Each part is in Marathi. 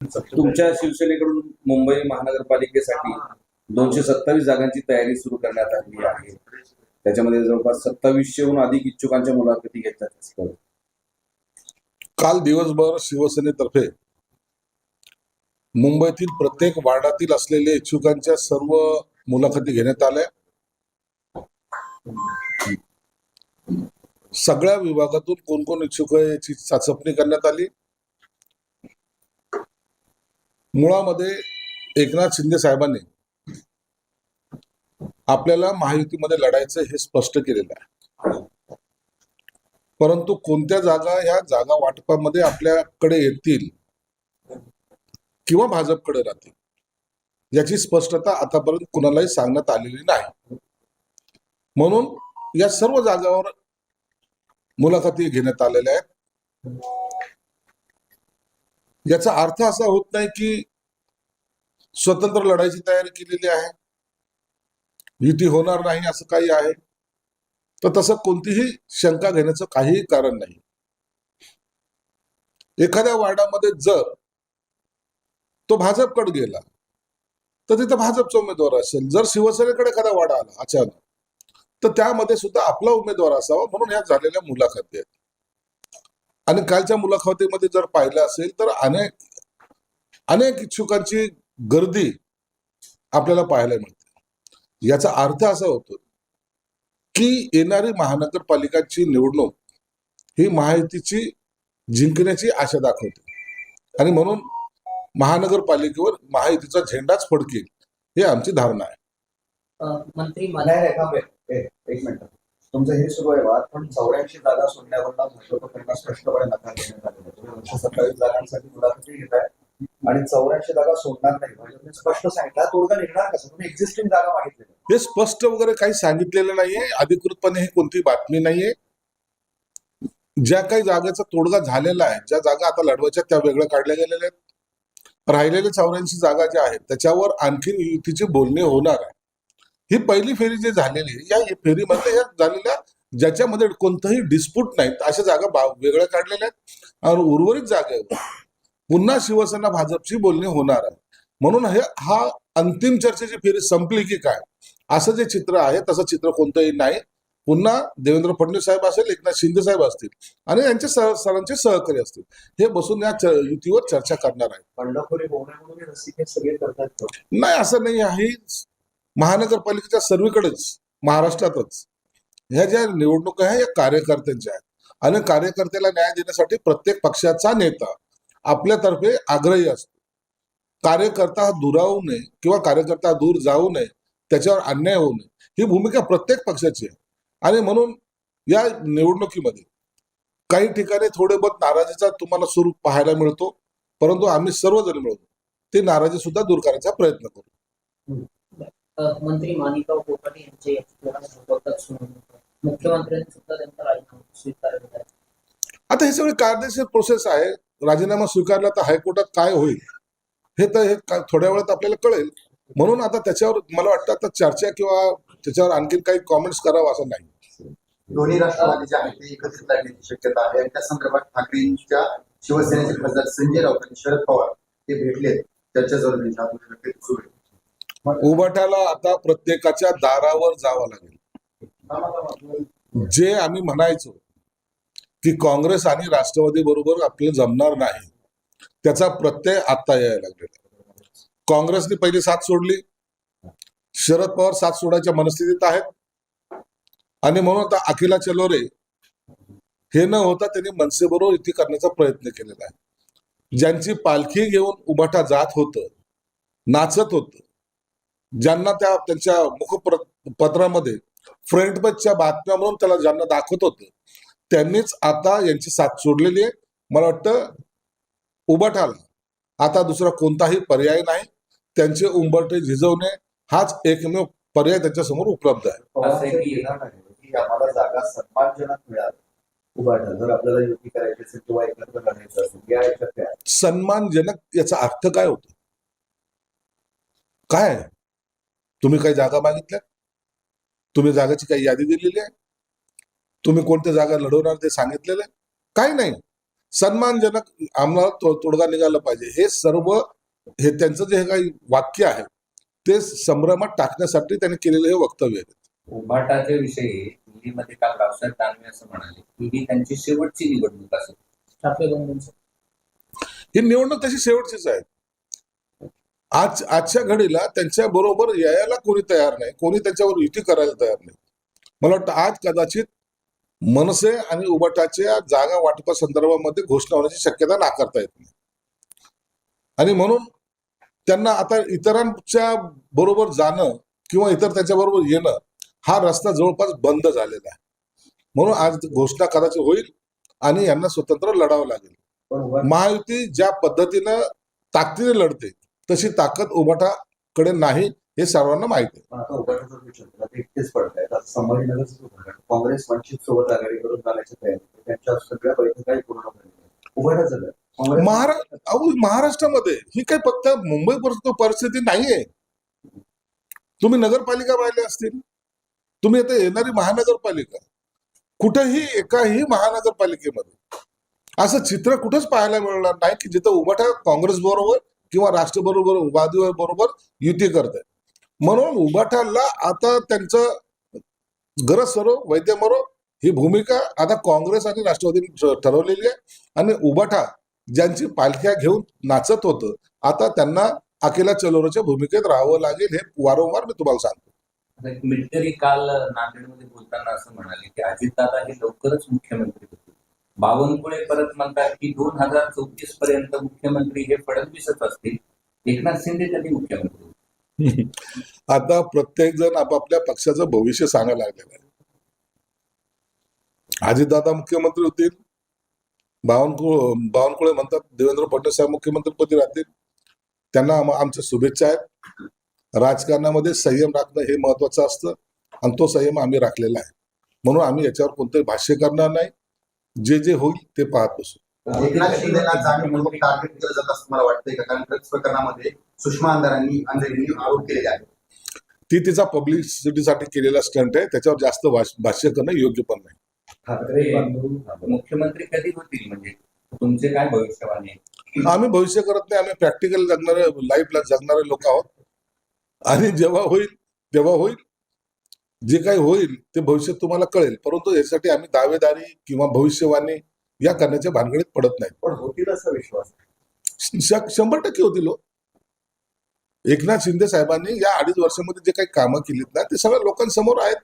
तुमच्या शिवसेनेकडून मुंबई महानगरपालिकेसाठी दोनशे सत्तावीस जागांची तयारी सुरू करण्यात आली आहे. त्याच्यामध्ये जवळपास सत्तावीसशेहून अधिक इच्छुकांच्या मुलाखती घेतल्या काल दिवसभर शिवसेनेतर्फे मुंबईतील प्रत्येक वार्डातील असलेले इच्छुकांच्या सर्व मुलाखती घेण्यात आल्या. सगळ्या विभागातून कोण कोण इच्छुक आहे याची चाचपणी करण्यात आली. मुळामध्ये एकनाथ शिंदे साहेबांनी आपल्याला महायुतीमध्ये लढायचं हे स्पष्ट केलेलं आहे. परंतु कोणत्या जागा ह्या जागा वाटपामध्ये आपल्याकडे येतील किंवा भाजपकडे राहतील याची स्पष्टता आतापर्यंत कुणालाही सांगण्यात आलेली नाही. म्हणून या सर्व जागावर मुलाखती घेण्यात आलेल्या आहेत. याचा अर्थ असा होत नाही की स्वतंत्र लढाईची तयारी केलेली आहे. युती होणार नाही असं काही आहे. तर तसं कोणतीही शंका घेण्याचं काहीही कारण नाही. एखाद्या वार्डामध्ये जर तो भाजपकडे गेला तर तिथं भाजपचा उमेदवार असेल. जर शिवसेनेकडे एखादा वाडा आला अचानक तर त्यामध्ये सुद्धा आपला उमेदवार असावा म्हणून ह्या झालेल्या मुलाखती आहेत. आणि कालच्या मुलाखतीमध्ये जर पाहिलं असेल तर अनेक अनेक इच्छुकांची गर्दी आपल्याला पाहायला मिळते. याचा अर्थ असा होतो की येणारी महानगरपालिकाची निवडणूक ही महायुतीची जिंकण्याची आशा दाखवते. आणि म्हणून महानगरपालिकेवर महायुतीचा झेंडाच फडकेल हे आमची धारणा आहे. मंत्री मला एक मिनिट. तुमचं हे सुरू आहे वाद पण चौऱ्याऐंशी जागा सोडण्यावर भाजपकडनं स्पष्टपणे नकार देण्यात आलेला आहे. सत्तावीस जागांसाठी मुलाखती घेत आहे आणि चौऱ्याऐंशी जागा सोडणार नाही. म्हणजे भाजपने स्पष्ट सांगितलं तोडगा निघणार कसं? तुम्ही एक्झिस्टिंग जागा मागितलेल्या हे स्पष्ट वगैरे काही सांगितलेलं नाहीये. अधिकृतपणे ही कोणती बातमी नाहीये. ज्या काही जागेचा तोडगा झालेला आहे ज्या जागा आता लढवायच्या त्या वेगळ्या काढल्या गेलेल्या आहेत. राहिलेल्या चौऱ्याऐंशी जागा ज्या आहेत त्याच्यावर आणखीन युतीची बोलणी होणार आहे. ही पहिली फेरी जी झालेली आहे या फेरीमध्ये या झालेल्या ज्याच्यामध्ये कोणतंही डिस्प्यूट नाहीत अशा जागा वेगळ्या काढलेल्या आहेत. आणि उर्वरित जागेवर पुन्हा शिवसेना भाजपची बोलणी होणार आहे. म्हणून हे हा अंतिम चर्चेची फेरी संपली की काय? असं जे चित्र आहे तसं चित्र कोणतंही नाही. पुन्हा देवेंद्र फडणवीस साहेब असेल एकनाथ शिंदे साहेब असतील आणि यांचे सह- सरांचे सहकारी असतील हे बसून या युतीवर चर्चा करणार आहेत. हे करतात नाही असं नाही आहे. महानगरपालिकेच्या सर्वीकडेच महाराष्ट्रातच ह्या ज्या निवडणुका आहे या कार्यकर्त्यांच्या आहेत. आणि कार्यकर्त्याला न्याय देण्यासाठी प्रत्येक पक्षाचा नेता आपल्यातर्फे आग्रही असतो. कार्यकर्ता हा दुरावू नये किंवा कार्यकर्ता दूर जाऊ नये त्याच्यावर अन्याय होऊ नये ही भूमिका प्रत्येक पक्षाची आहे. आणि म्हणून या निवडणुकीमध्ये काही ठिकाणी थोडे बहुत नाराजीचा तुम्हाला स्वरूप पाहायला मिळतो परंतु आम्ही सर्वजण मिळून ती नाराजी सुद्धा दूर करायचा प्रयत्न करू. मंत्री माणिकराव कोकाटे यांचे. मुख्यमंत्र्यांनी सुद्धा त्यांचा राजीनामा स्वीकारलेला आहे. आता हे सगळे कायदेशीर प्रोसेस आहे. राजीनामा स्वीकारला तर हायकोर्टात काय होईल? हे तर हे थोड्या वेळात आपल्याला कळेल. म्हणून आता त्याच्यावर मला वाटतं आता चर्चा किंवा त्याच्यावर आणखीन काही कॉमेंट्स करावं असं नाही. दोन्ही राष्ट्रवादी जे आहेत ते एकत्रित लढण्याची शक्यता आहे. आणि त्या संदर्भात ठाकरेंच्या शिवसेनेचे खासदार संजय राऊत आणि शरद पवार ते भेटले चर्चा सुरू आहे. उभाट्याला आता प्रत्येकाच्या दारावर जावं लागेल. जे आम्ही म्हणायचो की काँग्रेस आणि राष्ट्रवादी बरोबर आपलं जमणार नाही. त्याचा प्रत्यय आता यायला लागलेला काँग्रेसने पहिली साथ सोडली. शरद पवार साथ सोडायच्या मनस्थितीत आहेत. आणि म्हणून आता अखिला चलोरे हे न होता त्यांनी मनसेबरोबर युती करण्याचा प्रयत्न केलेला आहे. ज्यांची पालखी घेऊन उभाटा जात होतं नाचत होतं ज्यांना त्या त्यांच्या मुखपत्रामध्ये फ्रंट पेजच्या बातम्या म्हणून त्याला ज्यांना दाखवत होतं त्यांनीच आता यांची साथ सोडलेली आहे. मला वाटतं उबाठाला आता दुसरा कोणताही पर्याय नाही. त्यांचे उंबरटे झिजवणे हाच एकमेव पर्याय त्यांच्यासमोर उपलब्ध आहे. जागा सन्मानजनक याचा अर्थ काय होतो? काय? तुम्ही काही जागा मागितल्या? तुम्ही जागाची काही यादी दिलेली आहे? तुम्ही कोणत्या जागा लढवणार ते सांगितलेलं आहे? काही नाही. सन्मानजनक आम्हाला तो- तोडगा निघाला पाहिजे. हे सर्व हे त्यांचं जे काही वाक्य आहे ते संभ्रमात टाकण्यासाठी त्यांनी केलेलं हे वक्तव्य आहे. उभाटाच्या विषयी दिल्लीमध्ये काल रावसाहेब दानवे असं म्हणाले की ही त्यांची शेवटची निवडणूक असेल. ही निवडणूक तशी शेवटचीच आहे. आज आजच्या घडीला त्यांच्या बरोबर यायला कोणी तयार नाही कोणी त्यांच्यावर युती करायला तयार नाही. मला वाटतं आज कदाचित मनसे आणि उबाटाच्या जागा वाटपा संदर्भामध्ये घोषणा होण्याची शक्यता नाकारता येत नाही. आणि म्हणून त्यांना आता इतरांच्या बरोबर जाणं किंवा इतर त्यांच्या बरोबर येणं हा रस्ता जवळपास बंद झालेला आहे. म्हणून आज घोषणा कदाचित होईल आणि यांना स्वतंत्र लढावं लागेल. महायुती ज्या पद्धतीनं ताकदीने लढते तशी ताकद उभाटाकडे नाही. हे सर्वांना माहिती काँग्रेस वंचित सोबत आघाडी करून. त्यांच्या सगळ्या बैठकाही पूर्ण महाराष्ट्रामध्ये ही काही फक्त मुंबई परिस्थिती नाहीये. तुम्ही नगरपालिका पाहिल्या असतील. तुम्ही आता येणारी महानगरपालिका. कुठेही एकाही महानगरपालिकेमध्ये. असं चित्र कुठंच पाहायला मिळणार नाही की जिथं उभाटा काँग्रेस बरोबर किंवा राष्ट्र बरोबर बरोबर युती करत आहे म्हणून उभाटाला आता त्यांचं गरज सरो वैद्य मरो ही भूमिका आता काँग्रेस आणि राष्ट्रवादीने ठरवलेली आहे. आणि उबाठा ज्यांची पालख्या घेऊन नाचत होतं आता त्यांना अकेला चलोराच्या भूमिकेत राहावं लागेल हे वारंवार मी तुम्हाला सांगतो. मिटकरी काल नांदेडमध्ये बोलताना असं म्हणाले की अजितदादा हे लवकरच मुख्यमंत्री होते. बावनकुळे परत म्हणतात की दोन हजार चौतीस पर्यंत मुख्यमंत्री हे फडणवीसच असतील. एकनाथ शिंदे त्यांनी मुख्यमंत्री आता प्रत्येक जण आपापल्या पक्षाचं भविष्य सांगायला लागलेलं आहे. अजितदादा मुख्यमंत्री होतील बावनकुळे बावनकुळे म्हणतात देवेंद्र फडणवीस साहेब मुख्यमंत्रीपदी राहतील. त्यांना आमच्या शुभेच्छा आहेत. राजकारणामध्ये संयम राखणं हे महत्वाचं असतं आणि तो संयम आम्ही राखलेला आहे. म्हणून आम्ही याच्यावर कोणतंही भाष्य करणार नाही. जे जे होईल ते पाहत बसू. एकनाथ शिंदेला जाणीवपूर्वक टार्गेट केलं जात असं मला वाटतंय का? कारण ड्रग्ज प्रकरणामध्ये सुषमा अंधारांनी अंधेरींनी आरोप केलेले आहेत. ती तिचा पब्लिसिटीसाठी केलेला स्टंट आहे. त्याच्यावर जास्त भाष- भाष्य करणं योग्य पण नाही. ठाकरे बंधू मुख्यमंत्री कधी होतील? म्हणजे तुमचे काय भविष्यवाणी आहे? आम्ही भविष्य करत नाही. आम्ही प्रॅक्टिकल जगणारे लाईफला जगणारे लोक आहोत. आणि जेव्हा होईल तेव्हा होईल. जे काही होईल ते भविष्यात तुम्हाला कळेल. परंतु यासाठी आम्ही दावेदारी किंवा भविष्यवाणी या करण्याच्या भानगडीत पडत नाही पण होतील असा विश्वास. शंभर टक्के होतील हो. एकनाथ शिंदे साहेबांनी या अडीच वर्षामध्ये जे काही कामं केलीत ना ते सगळ्या लोकांसमोर आहेत.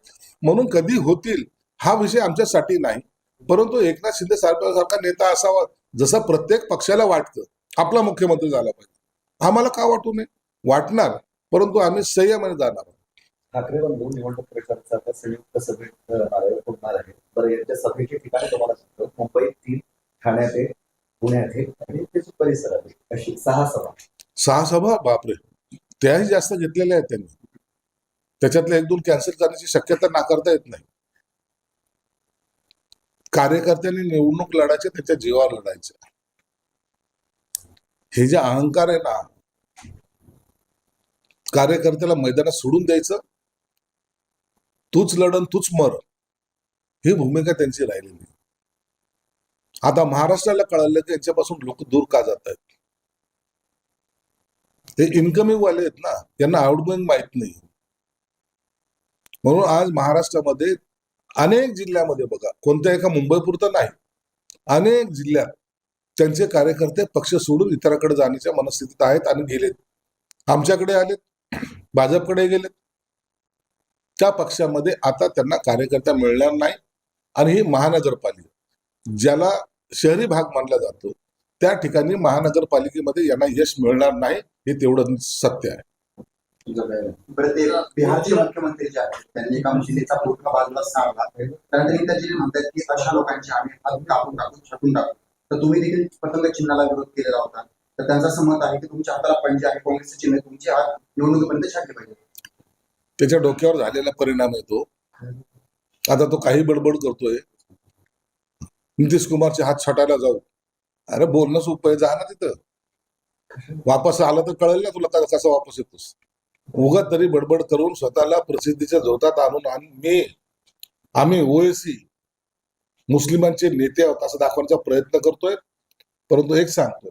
म्हणून कधी होतील हा विषय आमच्यासाठी नाही. परंतु एकनाथ शिंदे साहेबांसारखा नेता असावा जसं प्रत्येक पक्षाला वाटतं आपला मुख्यमंत्री झाला पाहिजे. आम्हाला का वाटू नये? वाटणार. परंतु आम्ही संयमाने जाणार ठाकरे बंधू निवडणूक प्रचाराचा आता संयुक्त सभेत अ, नारळ आहे बरं यांच्या सभेची ठिकाणी तुम्हाला सांगतो. मुंबईत तीन ठाण्यात आहे पुण्यात आहे आणि त्याचे परिसरात आहे अशी सहा सभा. सहा सभा? बापरे. त्याही जास्त घेतलेल्या आहेत त्यांनी. त्याच्यातले एक दोन कॅन्सल करण्याची शक्यता नाकारता येत नाही. कार्यकर्त्यांनी निवडणूक लढायचे त्याच्या जीवावर लढायचे. हे जे अहंकार आहे ना कार्यकर्त्याला मैदानात सोडून द्यायचं तूच लढन तूच मर ही भूमिका त्यांची राहिलेली. आता महाराष्ट्राला कळालं की यांच्यापासून लोक दूर का जात आहेत हे इन्कमिंग वाले आहेत ना यांना आउटगोईंग माहीत नाही. म्हणून आज महाराष्ट्रामध्ये अनेक जिल्ह्यामध्ये बघा कोणत्या एका मुंबई पुरता नाही अनेक जिल्ह्यात त्यांचे कार्यकर्ते पक्ष सोडून इतरांकडे जाण्याच्या मनस्थितीत आहेत आणि गेलेत. आमच्याकडे आलेत भाजपकडे गेलेत त्या पक्षामध्ये आता त्यांना कार्यकर्ता मिळणार नाही. आणि ही महानगरपालिका ज्याला शहरी भाग मानला जातो त्या ठिकाणी महानगरपालिकेमध्ये यांना यश मिळणार नाही हे तेवढं सत्य आहे. बिहारचे मुख्यमंत्री जे आहेत त्यांनी एका महिलेचा पोटका बाजूला त्यानंतर म्हणतात की अशा लोकांची आम्ही हात कापून टाकू टाकू. तर तुम्ही देखील पतंग चिन्हाला विरोध केलेला होता. तर त्यांचं असं मत आहे की तुमच्या हाताला पंजे आहे काँग्रेसचे चिन्ह तुमची हात निवडणुकीपर्यंत छाटले पाहिजे त्याच्या डोक्यावर झालेला परिणाम येतो. आता तो काही बडबड करतोय. नितीश कुमारचे हात छटायला जाऊ. अरे बोलणं सोपं आहे जा ना तिथं. वापस आला तर कळेल ना तुला कसा वापस येतोस. उगा तरी बडबड करून स्वतःला प्रसिद्धीच्या झोतात आणून आणि मी. आम्ही ओएसी मुस्लिमांचे नेते आहोत असं दाखवण्याचा प्रयत्न करतोय. परंतु एक सांगतोय.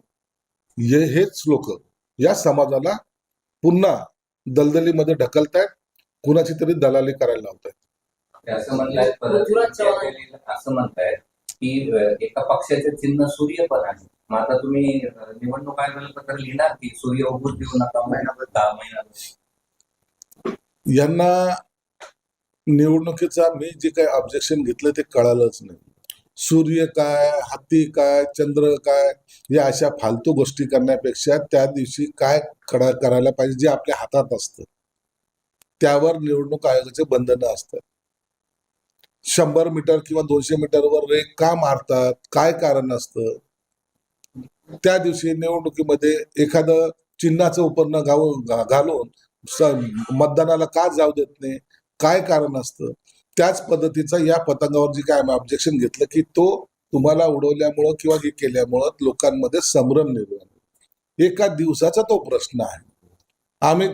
हेच लोक या समाजाला पुन्हा दलदलीमध्ये ढकलतायत. कुणाची तरी दलाली करायला लावतायत. ते असं म्हणतायत असं की एका पक्षाचे चिन्ह सूर्य पण आहे. मग आता तुम्ही निवडणूक आयोगाला पत्र लिहिणार की सूर्य देऊ नका महिनाभर दहा महिना यांना निवडणुकीचा मी जे काही ऑब्जेक्शन घेतलं ते कळालंच नाही. सूर्य काय हत्ती काय चंद्र काय या अशा फालतू गोष्टी करण्यापेक्षा त्या दिवशी काय करा करायला पाहिजे जे आपल्या हातात असतं. त्यावर निवडणूक आयोगाचे बंधनं असतात. शंभर मीटर किंवा दोनशे मीटरवर रेक का मारतात काय कारण असतं? त्या दिवशी निवडणुकीमध्ये एखादं चिन्हाचं उपर्ण घाव घालून मतदानाला का जाऊ देत नाही? काय कारण असतं? त्याच पद्धतीचं या पतंगावर जे काय ऑब्जेक्शन घेतलं की तो तुम्हाला उडवल्यामुळं किंवा हे केल्यामुळं लोकांमध्ये संभ्रम निर्माण एका दिवसाचा तो प्रश्न आहे. आम्ही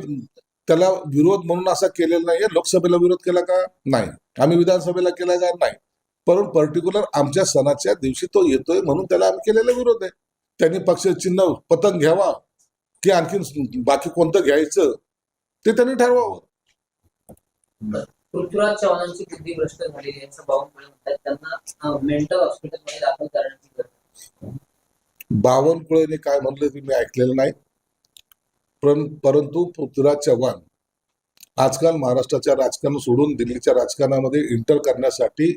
त्याला विरोध म्हणून असा केलेला नाहीये. लोकसभेला विरोध केला का? नाही. आम्ही विधानसभेला केला का? नाही. पण पर्टिक्युलर आमच्या सणाच्या दिवशी तो येतोय म्हणून त्याला आम्ही केलेला विरोध आहे. त्यांनी पक्ष चिन्ह पतंग घ्यावा की आणखीन बाकी कोणतं घ्यायचं ते त्यांनी ठरवावं. पृथ्वीराज चव्हाणांची भ्रष्ट झालेली बावनकुळे म्हणतात. त्यांना मेंटल हॉस्पिटलमध्ये दाखल करण्याची गरज. बावनकुळेने काय म्हणलं ते मी ऐकलेलं नाही. परंतु पृथ्वीराज चव्हाण आजकाल महाराष्ट्राच्या राजकारण सोडून दिल्लीच्या राजकारणामध्ये इंटर करण्यासाठी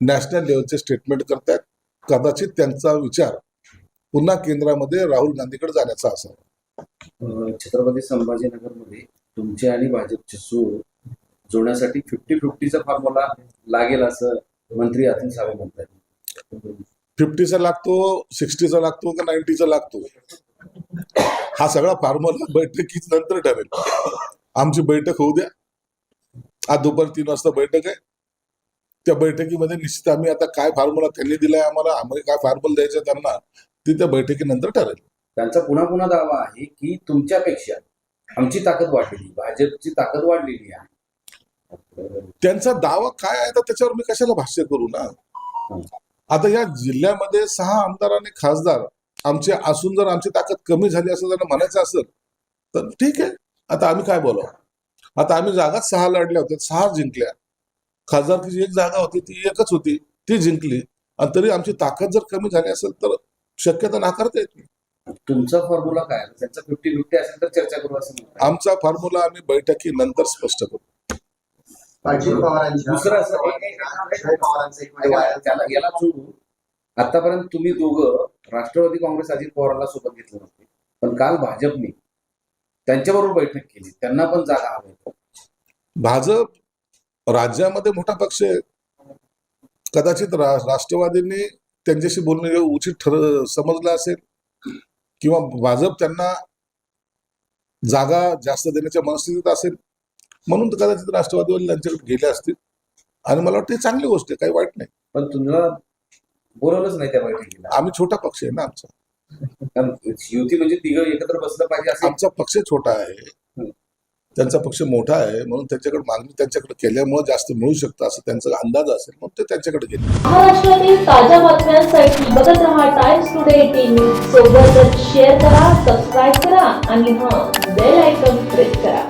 नॅशनल लेवलचे स्टेटमेंट करतात कदाचित त्यांचा विचार पुन्हा केंद्रामध्ये राहुल गांधीकडे जाण्याचा असावा. छत्रपती संभाजीनगरमध्ये तुमचे आणि भाजपचे सूर जोडण्यासाठी फिफ्टी फिफ्टीचा फॉर्म्युला लागेल असं मंत्री अतुल सावे म्हणतात फिफ्टीचा लागतो सिक्स्टीचा लागतो का नाईन्टीचा लागतो? हा सगळा फॉर्म्युला बैठकीच नंतर ठरेल. आमची बैठक होऊ द्या. आज दुपारी तीन वाजता बैठक आहे. त्या बैठकीमध्ये निश्चित आम्ही आता काय फॉर्म्युला त्यांनी दिलाय आम्हाला आम्ही काय फॉर्म्युला द्यायचं त्यांना ती त्या बैठकीनंतर ठरेल. त्यांचा पुन्हा पुन्हा दावा आहे की तुमच्यापेक्षा आमची ताकद वाढलेली भाजपची ताकद वाढलेली आहे. त्यांचा दावा काय आहे तर त्याच्यावर मी कशाला भाष्य करू ना? आता या जिल्ह्यामध्ये सहा आमदार आणि खासदार आमचे असून जर आमची ताकद कमी झाली असं जर म्हणायचं असेल तर ठीक आहे. आता आम्ही काय बोलावं? आता आम्ही जागाच सहा लढल्या होत्या सहा जिंकल्या. खासदारकीची एक जागा होती ती एकच होती ती जिंकली. आणि तरी आमची ताकद जर कमी झाली असेल तर शक्यता नाकारता येत नाही. तुमचा फॉर्म्युला काय? आहे? त्यांचा फिफ्टी फिफ्टी असेल तर चर्चा करू असं म्हणतात. आमचा फॉर्म्युला आम्ही बैठकीनंतर स्पष्ट करू. अजित दुसरं असं एक- त्याला- याला जोडू आतापर्यंत तुम्ही दोघं राष्ट्रवादी काँग्रेस अजित पवारांना सोबत घेतलं नव्हते. पण काल भाजपने त्यांच्याबरोबर बैठक केली. त्यांना पण जागा हवी भाजप राज्यामध्ये मोठा पक्ष आहे. कदाचित राष्ट्रवादींनी त्यांच्याशी बोलणं उचित ठर समजलं असेल किंवा भाजप त्यांना जागा जास्त देण्याच्या मनस्थितीत असेल म्हणून कदाचित राष्ट्रवादीवाले त्यांच्याकडे गेले असतील. आणि मला वाटतं ही चांगली गोष्ट आहे. काही वाईट नाही. पण तुम्हाला बोलवलंच नाही त्या बैठकीला. आम्ही छोटा पक्ष आहे ना आमचा. युती म्हणजे तिघं एकत्र बसलं पाहिजे असं आमचा पक्ष छोटा आहे. त्यांचा पक्ष मोठा आहे म्हणून त्यांच्याकडे मागणी त्यांच्याकडे केल्यामुळे जास्त मिळू शकतं असं त्यांचा अंदाज असेल म्हणून ते त्यांच्याकडे गेले. महाराष्ट्रातील ताज्या बातम्यांसाठी बघत रहा टाइम्स टुडे टीव्ही. सोबतच शेअर करा सबस्क्राईब करा आणि हां बेल आयकॉन प्रेस करा.